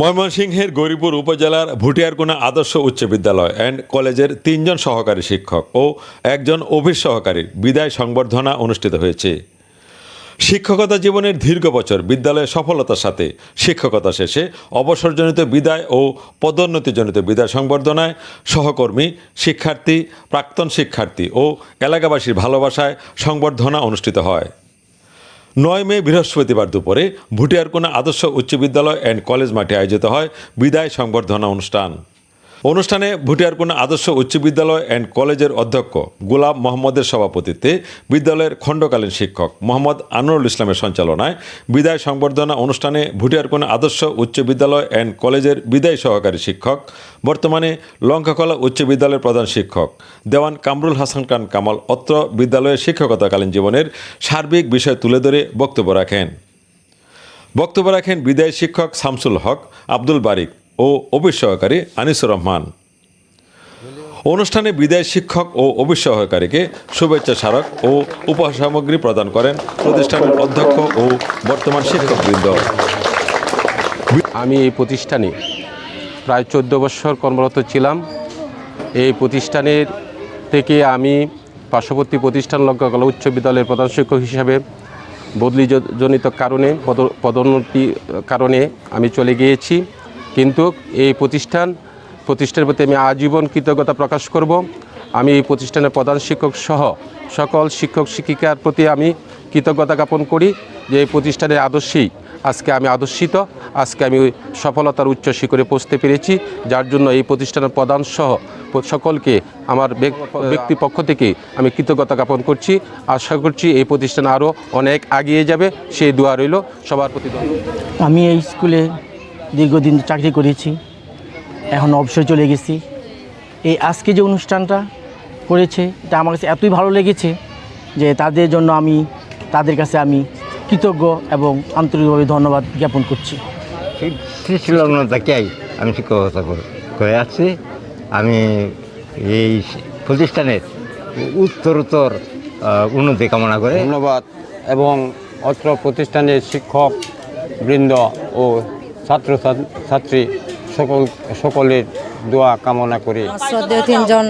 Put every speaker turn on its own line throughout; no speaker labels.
ময়মনসিংহের গৌরীপুর উপজেলার ভুটিয়ারকোনা আদর্শ উচ্চ বিদ্যালয় অ্যান্ড কলেজের তিনজন সহকারী শিক্ষক ও একজন অফিস সহকারীর বিদায় সংবর্ধনা অনুষ্ঠিত হয়েছে। শিক্ষকতা জীবনের দীর্ঘ বছর বিদ্যালয়ে সফলতার সাথে শিক্ষকতা শেষে অবসরজনিত বিদায় ও পদোন্নতিজনিত বিদায় সংবর্ধনায় সহকর্মী, শিক্ষার্থী, প্রাক্তন শিক্ষার্থী ও এলাকাবাসীর ভালোবাসায় সংবর্ধনা অনুষ্ঠিত হয়। নয় মে বৃহস্পতিবার দুপুরে ভুটিয়ার কোনো আদর্শ উচ্চ বিদ্যালয় অ্যান্ড কলেজ মাঠে আয়োজিত হয় বিদায় সংবর্ধনা অনুষ্ঠান। অনুষ্ঠানে ভুটিয়ারকোনা আদর্শ উচ্চ বিদ্যালয় অ্যান্ড কলেজের অধ্যক্ষ গোলাম মোহাম্মদের সভাপতিত্বে বিদ্যালয়ের খণ্ডকালীন শিক্ষক মোহাম্মদ আনোয়ারুল ইসলামের সঞ্চালনায় বিদায় সংবর্ধনা অনুষ্ঠানে ভুটিয়ারকোনা আদর্শ উচ্চ বিদ্যালয় অ্যান্ড কলেজের বিদায় সহকারী শিক্ষক, বর্তমানে লঙ্কাকলা উচ্চ বিদ্যালয়ের প্রধান শিক্ষক, দেওয়ান কামরুল হাসান খান কামাল অত্র বিদ্যালয়ের শিক্ষকতাকালীন জীবনের সার্বিক বিষয় তুলে ধরে বক্তব্য রাখেন। বক্তব্য রাখেন বিদায় শিক্ষক শামসুল হক, আব্দুল বারিক ও অফিস সহকারী আনিসুর রহমান। অনুষ্ঠানে বিদায় শিক্ষক ও অফিস সহকারীকে শুভেচ্ছা স্মারক ও উপহার সামগ্রী প্রদান করেন প্রতিষ্ঠানের অধ্যক্ষ ও বর্তমান শিক্ষকবৃন্দ।
আমি এই প্রতিষ্ঠানে প্রায় চোদ্দ বছর কর্মরত ছিলাম। এই প্রতিষ্ঠানের থেকে আমি পার্শ্ববর্তী প্রতিষ্ঠান লঙ্কাকলা উচ্চ বিদ্যালয়ের প্রধান শিক্ষক হিসাবে বদলিজনিত কারণে, পদ- পদোন্নতি কারণে আমি চলে গিয়েছি। কিন্তু এই প্রতিষ্ঠান, প্রতিষ্ঠানের প্রতি আমি আজীবন কৃতজ্ঞতা প্রকাশ করব। আমি এই প্রতিষ্ঠানের প্রধান শিক্ষক সহ সকল শিক্ষক শিক্ষিকার প্রতি আমি কৃতজ্ঞতা জ্ঞাপন করি যে এই প্রতিষ্ঠানের আদর্শেই আজকে আমি আদর্শিত, আজকে আমি সফলতার উচ্চ শিখরে পৌঁছতে পেরেছি, যার জন্য এই প্রতিষ্ঠানের প্রধান সহ সকলকে আমার ব্যক্তি পক্ষ থেকে আমি কৃতজ্ঞতা জ্ঞাপন করছি। আশা করছি এই প্রতিষ্ঠান আরও অনেক এগিয়ে যাবে। সেই দোয়া রইল সবার প্রতি
আমি এই স্কুলে দীর্ঘদিন চাকরি করেছি এখন অবসর চলে গেছি। এই আজকে যে অনুষ্ঠানটা করেছে এটা আমার কাছে এতই ভালো লেগেছে যে তাদের জন্য আমি তাদের কাছে আমি কৃতজ্ঞ এবং আন্তরিকভাবে ধন্যবাদ জ্ঞাপন করছি।
সৃষ্টিলগ্নতাকেই আমি শিক্ষকতা করে- আসছি আমি এই প্রতিষ্ঠানের উত্তরোত্তর উন্নতি কামনা করে
ধন্যবাদ এবং অত্র প্রতিষ্ঠানের শিক্ষক বৃন্দ ও ছাত্র ছাত্রী সকল সকলের দোয়া কামনা করি।
শ্রদ্ধেয় তিনজন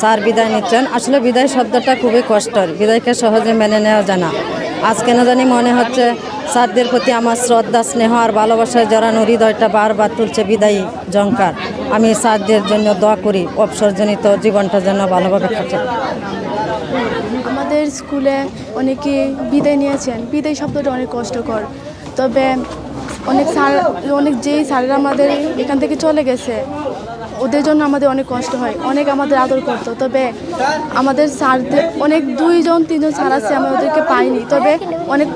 স্যার বিদায় নিচ্ছেন। আসলে বিদায় শব্দটা খুবই কষ্টের। বিদায়কে সহজে মেনে নেওয়া যায় না। আজ কেন জানি মনে হচ্ছে স্যারদের প্রতি আমার শ্রদ্ধা স্নেহ আর ভালোবাসায় জড়ানো হৃদয়টা বারবার তুলছে বিদায়ী জঙ্কার আমি স্যারদের জন্য দোয়া করি অবসরজনিত জীবনটা যেন ভালোভাবে কাটে।
আমাদের স্কুলে অনেকে বিদায় নিয়েছেন। বিদায় শব্দটা অনেক কষ্টকর। তবে অনেক স্যার, অনেক যেই স্যারেরা আমাদের এখান থেকে চলে গেছে, ওদের জন্য আমাদের অনেক কষ্ট হয়, অনেক আমাদের আদর করতো। তবে আমাদের স্যারদের, অনেক দুইজন, তিনজন স্যার আছে আমি ওদেরকে পাইনি। তবে অনেক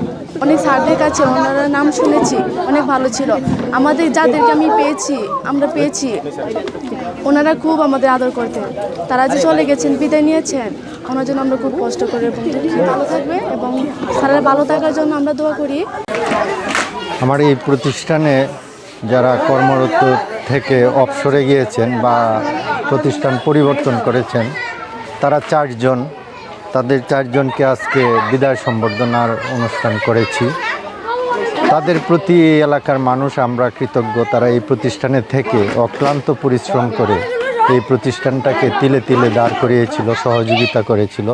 অনেক স্যারদের কাছে ওনারা নাম শুনেছি, অনেক ভালো ছিল। আমাদের যাদেরকে আমি পেয়েছি, আমরা পেয়েছি, ওনারা খুব আমাদের আদর করতেন। তারা যে চলে গেছেন, বিদায় নিয়েছেন, ওনার জন্য আমরা খুব কষ্ট করি এবং ভালো থাকবে এবং স্যারেরা ভালো থাকার জন্য আমরা দোয়া করি।
আমার এই প্রতিষ্ঠানে যারা কর্মরত থেকে অবসরে গিয়েছেন বা প্রতিষ্ঠান পরিবর্তন করেছেন, তারা চারজন, তাদের চারজনকে আজকে বিদায় সম্বর্ধনার অনুষ্ঠান করেছি। তাদের প্রতি এলাকার মানুষ, আমরা কৃতজ্ঞ, তারা এই প্রতিষ্ঠানে থেকে অক্লান্ত পরিশ্রম করে এই প্রতিষ্ঠানটাকে তিলে তিলে দাঁড় করিয়েছিল, সহযোগিতা করেছিল।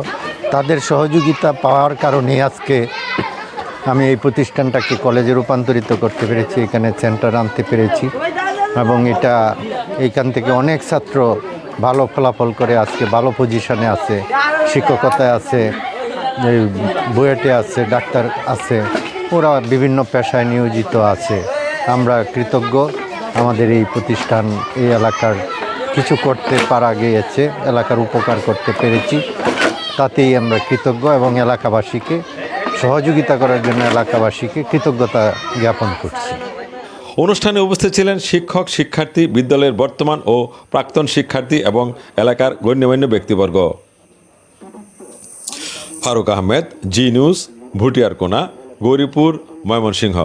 তাদের সহযোগিতা পাওয়ার কারণে আজকে আমি এই প্রতিষ্ঠানটাকে কলেজে রূপান্তরিত করতে পেরেছি, এখানে সেন্টার আনতে পেরেছি এবং এটা এইখান থেকে অনেক ছাত্র ভালো ফলাফল করে আজকে ভালো পজিশনে আছে, শিক্ষকতায় আছে বুয়েটে আছে, ডাক্তার আছে, ওরা বিভিন্ন পেশায় নিয়োজিত আছে। আমরা কৃতজ্ঞ, আমাদের এই প্রতিষ্ঠান এই এলাকার কিছু করতে পারা গিয়েছে, এলাকার উপকার করতে পেরেছি, তাতেই আমরা কৃতজ্ঞ এবং এলাকাবাসীকে সহযোগিতা করার জন্য এলাকাবাসীকে কৃতজ্ঞতা জ্ঞাপন করছি।
অনুষ্ঠানে উপস্থিত ছিলেন শিক্ষক, শিক্ষার্থী, বিদ্যালয়ের বর্তমান ও প্রাক্তন শিক্ষার্থী এবং এলাকার গণ্যমান্য ব্যক্তিবর্গ। Faruk Ahmed, G news Bhutiarkona Gauripur, Mymensingh.